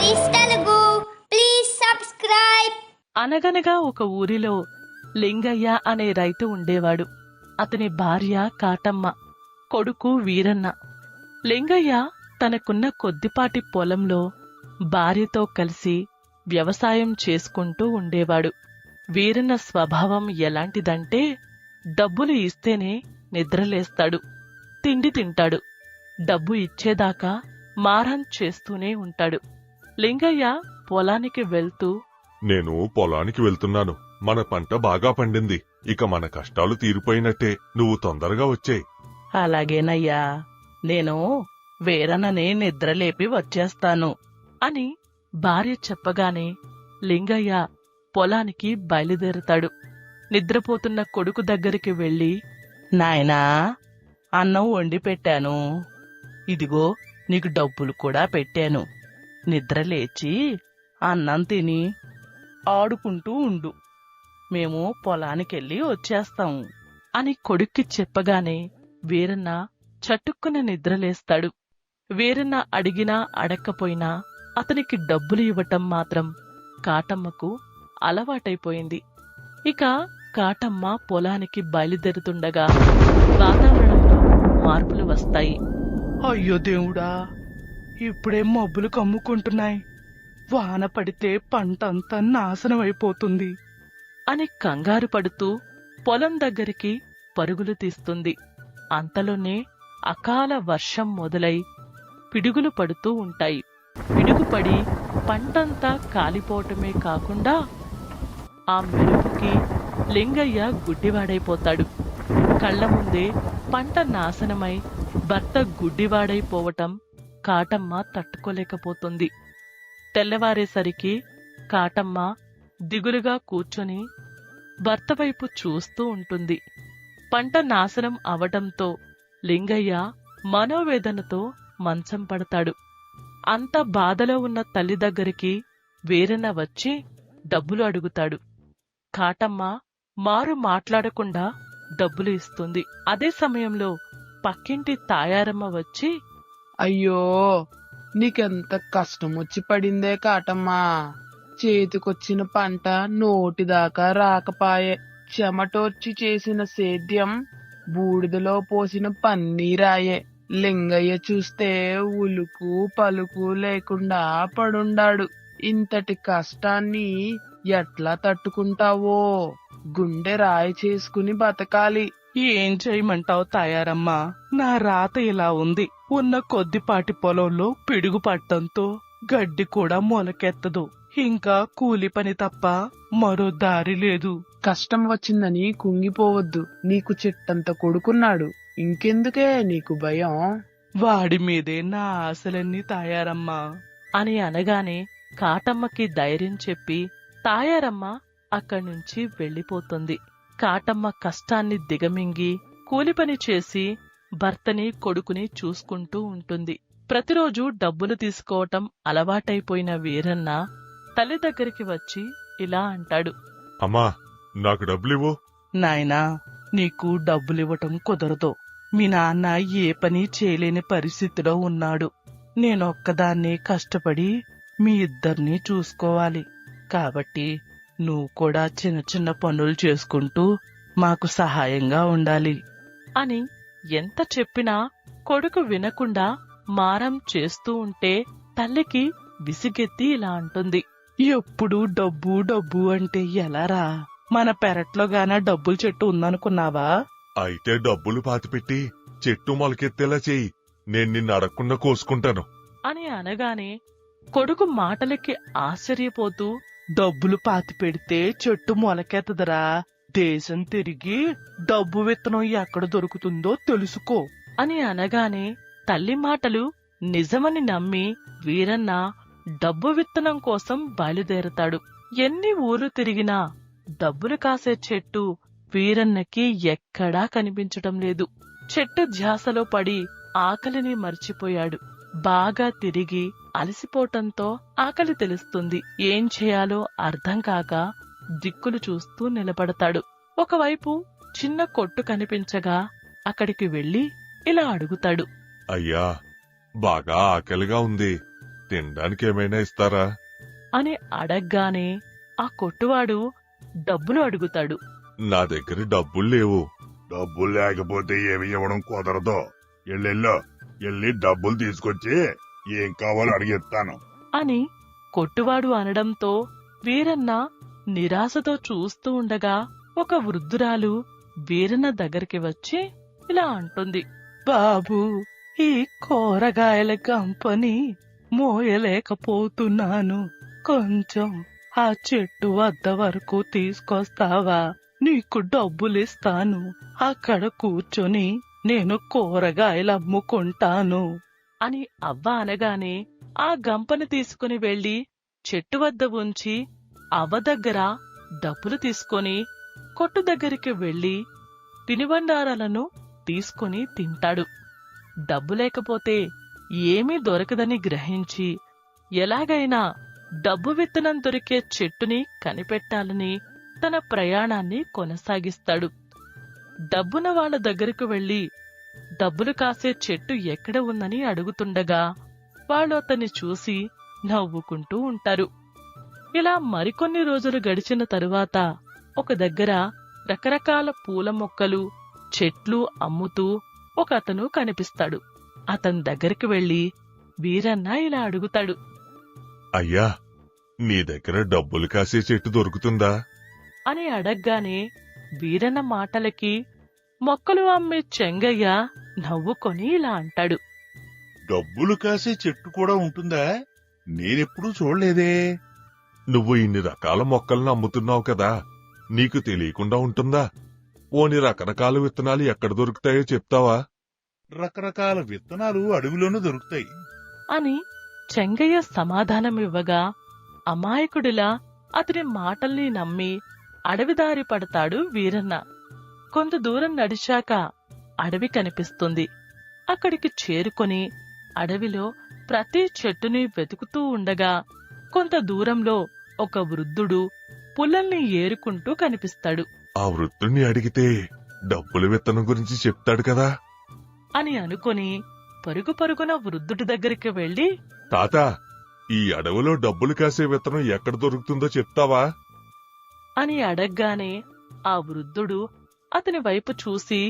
Stories Telugu please subscribe అనగనగా ఒక ఊరిలో లింగయ్య అనే రైతు ఉండేవాడు. అతని భార్య కాటమ్మ కొడుకు వీరన్న. లింగయ్య తనకున్న కొద్దిపాటి పొలంలో భార్యతో కలిసి వ్యవసాయం చేసుకుంటూ ఉండేవాడు. వీరన్న స్వభావం ఎలాంటిదంటే డబ్బులు ఇస్తేనే నిద్రలేస్తాడు తిండి తింటాడు. డబ్బు ఇచ్చేదాకా మారం చేస్తూనే ఉంటాడు. లింగయ్య పొలానికి వెళ్తూ నేను పొలానికి వెళ్తున్నాను. మన పంట బాగా పండింది. ఇక మన కష్టాలు తీరిపోయినట్టే. నువ్వు తొందరగా వచ్చేయ్. అలాగేనయ్యా. నేను వేరననే నిద్రలేపి వచ్చేస్తాను అని భార్య చెప్పగానే లింగయ్య పొలానికి బయలుదేరతాడు. నిద్రపోతున్న కొడుకు దగ్గరికి వెళ్ళి నాయనా అన్నం వండి పెట్టాను ఇదిగో నీకు డబ్బులు కూడా పెట్టాను. నిద్రలేచి అన్నం తిని ఆడుకుంటూ ఉండు. మేము పొలానికెళ్ళి వచ్చేస్తాము అని కొడుక్కి చెప్పగానే వీరన్న చటుక్కున నిద్రలేస్తాడు. వీరన్న అడిగినా అడక్కపోయినా అతనికి డబ్బులు ఇవ్వటం మాత్రం కాటమ్మకు అలవాటైపోయింది. ఇక కాటమ్మ పొలానికి బయలుదేరుతుండగా వాతావరణంలో మార్పులు వస్తాయి. అయ్యో దేవుడా! ఇప్పుడే మబ్బులు కమ్ముకుంటున్నాయి? వాన పడితే పంటంతా నాశనం అయిపోతుంది అని కంగారు పడుతూ పొలం దగ్గరికి పరుగులు తీస్తుంది. అంతలోనే అకాల వర్షం మొదలై పిడుగులు పడుతూ ఉంటాయి. పిడుగుపడి పంటంతా కాలిపోవటమే కాకుండా ఆ మెరుపుకి లింగయ్య గుడ్డివాడైపోతాడు. కళ్ళ ముందే పంట నాశనమై భర్త గుడ్డివాడైపోవటం కాటమ్మ తట్టుకోలేకపోతుంది. తెల్లవారేసరికి కాటమ్మ దిగులుగా కూర్చొని భర్త వైపు చూస్తూ ఉంటుంది. పంట నాశనం అవటంతో లింగయ్య మనోవేదనతో మంచం పడతాడు. అంత బాధలో ఉన్న తల్లి దగ్గరికి వేరన వచ్చి డబ్బులు అడుగుతాడు. కాటమ్మ మారు మాట్లాడకుండా డబ్బులు ఇస్తుంది. అదే సమయంలో పక్కింటి తాయారమ్మ వచ్చి అయ్యో నీకెంత కష్టం వచ్చి పడిందే కాటమ్మా. చేతికొచ్చిన పంట నోటిదాకా రాకపాయే. చెమటోర్చి చేసిన సేద్యం బూడిదలో పోసిన పన్నీరాయే. లింగయ్య చూస్తే ఉలుకు పలుకు లేకుండా పడుండాడు. ఇంతటి కష్టాన్ని ఎట్లా తట్టుకుంటావో? గుండె రాయి చేసుకుని బతకాలి. ఏం చేయమంటావు తాయారమ్మా? నా రాత ఇలా ఉంది. ఉన్న కొద్దిపాటి పొలంలో పిడుగు పట్టంతో గడ్డి కూడా మొలకెత్తదు. ఇంకా కూలి పని తప్ప మరో దారి లేదు. కష్టం వచ్చిందని కుంగిపోవద్దు. నీకు చెట్టంత కొడుకున్నాడు. ఇంకెందుకే నీకు భయం? వాడి మీదే నా ఆశలన్నీ తాయారమ్మా. అని అనగానే కాటమ్మకి ధైర్యం చెప్పి తాయారమ్మ అక్కడి నుంచి వెళ్ళిపోతుంది కాటమ్మ కష్టాన్ని దిగమింగి కూలి పని చేసి భర్తని కొడుకుని చూసుకుంటూ ఉంటుంది. ప్రతిరోజు డబ్బులు తీసుకోవటం అలవాటైపోయిన వీరన్న తల్లి దగ్గరికి వచ్చి ఇలా అంటాడు. అమ్మా నాకు డబ్బులివ్వు. నాయనా నీకు డబ్బులివ్వటం కుదరదు. మీ నాన్న ఏ పని చేయలేని పరిస్థితిలో ఉన్నాడు. నేనొక్కదాన్నే కష్టపడి మీ ఇద్దరిని చూసుకోవాలి. కాబట్టి నువ్వు కూడా చిన్న చిన్న పనులు చేసుకుంటూ మాకు సహాయంగా ఉండాలి. అని ఎంత చెప్పినా కొడుకు వినకుండా మారం చేస్తూ ఉంటే తల్లికి విసిగెత్తి ఇలా అంటుంది. ఎప్పుడు డబ్బు డబ్బు అంటే ఎలారా? మన పెరట్లో గాన డబ్బుల చెట్టు ఉందనుకున్నావా? అయితే డబ్బులు పాతిపెట్టి చెట్టు మొలకెత్తేలా చెయ్యి నేను నిన్ను అడగకుండా కోసుకుంటాను. అని అనగానే కొడుకు మాటలకి ఆశ్చర్యపోతూ డబ్బులు పాతి పెడితే చెట్టు మొలకెత్తదరా. దేశం తిరిగి డబ్బు విత్తనం ఎక్కడ దొరుకుతుందో తెలుసుకో. అని అనగానే తల్లి మాటలు నిజమని నమ్మి వీరన్న డబ్బు విత్తనం కోసం బయలుదేరతాడు. ఎన్ని ఊర్లు తిరిగినా డబ్బులు కాసే చెట్టు వీరన్నకి ఎక్కడా కనిపించటం లేదు. చెట్టు ధ్యాసలో పడి ఆకలిని మర్చిపోయాడు. బాగా తిరిగి అలసిపోవటంతో ఆకలి తెలుస్తుంది. ఏం చేయాలో అర్థం కాక దిక్కులు చూస్తూ నిలబడతాడు. ఒకవైపు చిన్న కొట్టు కనిపించగా అక్కడికి వెళ్ళి ఇలా అడుగుతాడు. అయ్యా బాగా ఆకలిగా ఉంది. తినడానికి ఏమైనా ఇస్తారా? అని అడగ్గానే ఆ కొట్టువాడు డబ్బులు అడుగుతాడు. నా దగ్గర డబ్బులు లేవు. డబ్బులు లేకపోతే ఏమి ఇవ్వడం కుదరదు. ఎల్లెల్లో ఎల్లి డబ్బులు తీసుకొచ్చి ఏం కావాలో అడిగేస్తాను అని కొట్టువాడు అనడంతో వీరన్న నిరాశతో చూస్తూ ఉండగా ఒక వృద్ధురాలు వీరన్న దగ్గరికి వచ్చి ఇలా అంటుంది. బాబు ఈ కూరగాయల కంపని మోయలేకపోతున్నాను. కొంచెం ఆ చెట్టు వద్ద వరకు తీసుకొస్తావా? నీకు డబ్బులిస్తాను. అక్కడ కూర్చొని నేను కూరగాయలు అమ్ముకుంటాను. అని అవ్వ అనగానే ఆ గంపను తీసుకుని వెళ్ళి చెట్టు వద్ద ఉంచి అవ్వ దగ్గర డబ్బులు తీసుకొని కొట్టు దగ్గరికి వెళ్ళి తినిబండారాలను తీసుకొని తింటాడు. డబ్బు లేకపోతే ఏమీ దొరకదని గ్రహించి ఎలాగైనా డబ్బు విత్తనం దొరికే చెట్టుని కనిపెట్టాలని తన ప్రయాణాన్ని కొనసాగిస్తాడు. డబ్బున వాళ్ళ దగ్గరకు వెళ్ళి డబ్బులు కాసే చెట్టు ఎక్కడ ఉందని అడుగుతుండగా వాళ్ళు అతన్ని చూసి నవ్వుకుంటూ ఉంటారు. ఇలా మరికొన్ని రోజులు గడిచిన తరువాత ఒక దగ్గర రకరకాల పూల మొక్కలు చెట్లు అమ్ముతూ ఒక అతను కనిపిస్తాడు. అతని దగ్గరికి వెళ్ళి వీరన్న ఇలా అడుగుతాడు. అయ్యా నీ దగ్గర డబ్బులు కాసే చెట్టు దొరుకుతుందా? అని అడగ్గానే వీరన్న మాటలకి మొక్కలు అమ్మే చెంగయ్య నవ్వుకొని ఇలా అంటాడు. డబ్బులు కాసే చెట్టు కూడా ఉంటుందా? నేనెప్పుడూ చూడలేదే. నువ్వు ఇన్ని రకాల మొక్కలను అమ్ముతున్నావు కదా నీకు తెలియకుండా ఉంటుందా? ఓని రకరకాల విత్తనాలు ఎక్కడ దొరుకుతాయో చెప్తావా? రకరకాల విత్తనాలు అడవిలోనూ దొరుకుతాయి. అని చెంగయ్య సమాధానమివ్వగా అమాయకుడిలా అతని మాటల్ని నమ్మి అడవిదారి పడతాడు వీరన్న. కొంత దూరం నడిచాక అడవి కనిపిస్తుంది. అక్కడికి చేరుకొని అడవిలో ప్రతి చెట్టుని వెతుకుతూ ఉండగా కొంత దూరంలో ఒక వృద్ధుడు పుల్లల్ని ఏరుకుంటూ కనిపిస్తాడు. ఆ వృద్ధుణ్ణి అడిగితే డబ్బుల విత్తనం గురించి చెప్తాడు కదా. అని అనుకొని పరుగు పరుగున వృద్ధుడి దగ్గరికి వెళ్ళి తాత ఈ అడవిలో డబ్బులు కాసే విత్తనం ఎక్కడ దొరుకుతుందో చెప్తావా? అని అడగ్గానే ఆ వృద్ధుడు అతని వైపు చూసి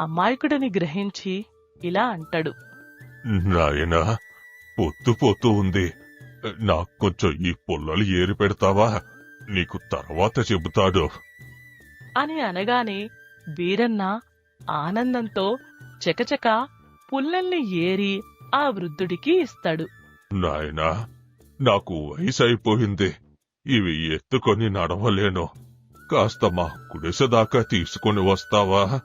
అమాయకుడిని గ్రహించి ఇలా అంటాడు. నాయనా పొత్తు పోతూ ఉంది. నాకు కొంచెం ఈ పుల్లలు ఏరి పెడతావా? నీకు తర్వాత చెబుతాడు అని అనగానే వీరన్న ఆనందంతో చకచక పుల్లల్ని ఏరి ఆ వృద్ధుడికి ఇస్తాడు. నాయనా నాకు వయసు అయిపోయింది ఇవి ఎత్తుకొని నడవలేను. కాస్త మా గుడిసె దాకా తీసుకొని వస్తావా?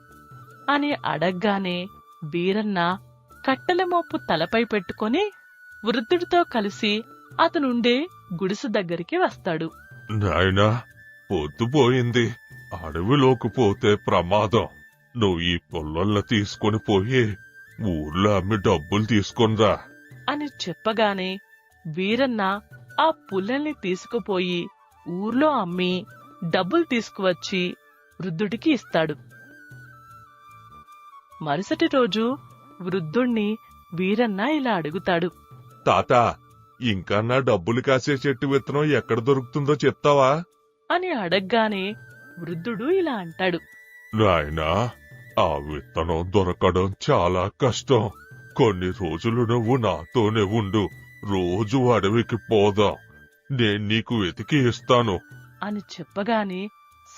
అని అడగ్గానే వీరన్న కట్టెల మోపు తలపై పెట్టుకొని వృద్ధుడితో కలిసి అతనుండే గుడిసె దగ్గరికి వస్తాడు. నాయనా పొద్దుపోయింది అడవిలోకి పోతే ప్రమాదం. నువ్వు ఈ పుల్లల్ని తీసుకొని పోయి ఊర్లో అమ్మి డబ్బులు తీసుకొనిరా. అని చెప్పగానే వీరన్న ఆ పుల్లల్ని తీసుకుపోయి ఊర్లో అమ్మి డబ్బులు తీసుకువచ్చి వృద్ధుడికి ఇస్తాడు. మరుసటి రోజు వృద్ధుణ్ణి వీరన్న ఇలా అడుగుతాడు. తాత ఇంకా నా డబ్బులు కాసే చెట్టు విత్తనం ఎక్కడ దొరుకుతుందో చెప్తావా? అని అడగ్గానే వృద్ధుడు ఇలా అంటాడు. నాయనా ఆ విత్తనం దొరకడం చాలా కష్టం. కొన్ని రోజులు నువ్వు నాతోనే ఉండు. రోజు అడవికి పోదాం. నేను నీకు వెతికి ఇస్తాను. అని చెప్పగానే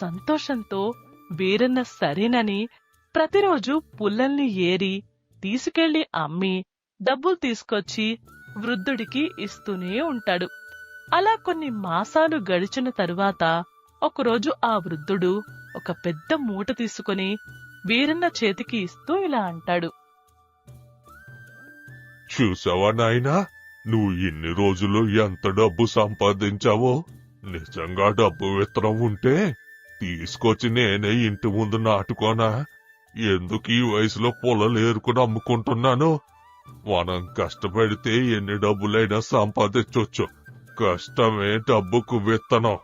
సంతోషంతో వీరన్న సరేనని ప్రతిరోజు పుల్లల్ని ఏరి తీసుకెళ్ళి అమ్మి డబ్బులు తీసుకొచ్చి వృద్ధుడికి ఇస్తూనే ఉంటాడు. అలా కొన్ని మాసాలు గడిచిన తరువాత ఒకరోజు ఆ వృద్ధుడు ఒక పెద్ద మూట తీసుకుని వీరన్న చేతికి ఇస్తూ ఇలా అంటాడు. చూసావా నాయనా? నువ్వు ఇన్ని రోజులు ఎంత డబ్బు సంపాదించావో? నిజంగా డబ్బు విత్తనం ఉంటే తీసుకొచ్చి నేనే ఇంటి ముందు నాటుకోనా? ఎందుకు ఈ వయసులో పొలలు ఏరుకుని అమ్ముకుంటున్నాను? మనం కష్టపడితే ఎన్ని డబ్బులైనా సంపాదించవచ్చు కష్టమే డబ్బుకు విత్తనం.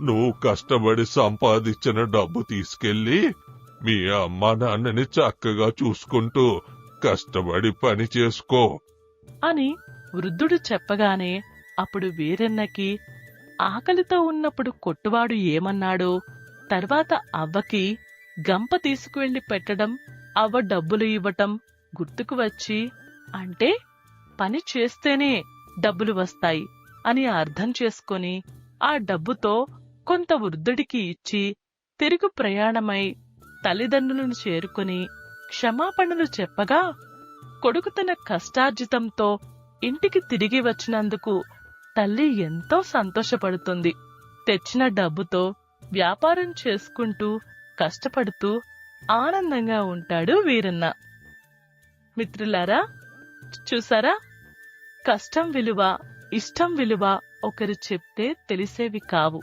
నువ్వు కష్టపడి సంపాదించిన డబ్బు తీసుకెళ్ళి మీ అమ్మ నాన్నని చక్కగా చూసుకుంటూ కష్టపడి పని చేసుకో. అని వృద్ధుడు చెప్పగానే అప్పుడు వీరన్నకి ఆకలితో ఉన్నప్పుడు కొట్టువాడు ఏమన్నాడో తర్వాత అవ్వకి గంప తీసుకువెళ్ళి పెట్టడం అవ్వ డబ్బులు ఇవ్వటం గుర్తుకు వచ్చి అంటే పని చేస్తేనే డబ్బులు వస్తాయి అని అర్థం చేసుకొని ఆ డబ్బుతో కొంత వృద్ధుడికి ఇచ్చి తిరుగు ప్రయాణమై తల్లిదండ్రులను చేరుకొని క్షమాపణలు చెప్పగా కొడుకు తన కష్టార్జితంతో ఇంటికి తిరిగి వచ్చినందుకు తల్లి ఎంతో సంతోషపడుతుంది. తెచ్చిన డబ్బుతో వ్యాపారం చేసుకుంటూ కష్టపడుతూ ఆనందంగా ఉంటాడు వీరన్న. మిత్రులారా చూసారా? కష్టం విలువ ఇష్టం విలువ ఒకరు చెప్తే తెలిసేవి కావు.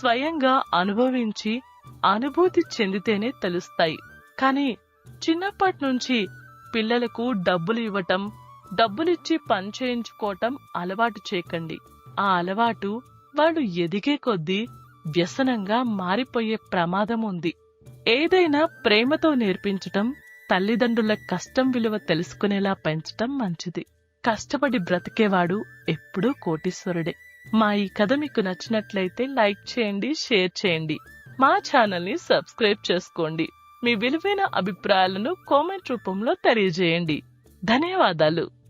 స్వయంగా అనుభవించి అనుభూతి చెందితేనే తెలుస్తాయి. కానీ చిన్నప్పటి నుంచి పిల్లలకు డబ్బులు ఇవ్వటం డబ్బులిచ్చి పని చేయించుకోవటం అలవాటు చేయకండి. ఆ అలవాటు వాళ్ళు ఎదిగే కొద్దీ వ్యసనంగా మారిపోయే ప్రమాదం ఉంది. ఏదైనా ప్రేమతో నేర్పించటం తల్లిదండ్రుల కష్టం విలువ తెలుసుకునేలా పెంచటం మంచిది. కష్టపడి బ్రతికేవాడు ఎప్పుడూ కోటీశ్వరుడే. మా ఈ కథ మీకు నచ్చినట్లయితే లైక్ చేయండి షేర్ చేయండి. మా ఛానల్ని సబ్స్క్రైబ్ చేసుకోండి. మీ విలువైన అభిప్రాయాలను కామెంట్ రూపంలో తెలియజేయండి. ధన్యవాదాలు.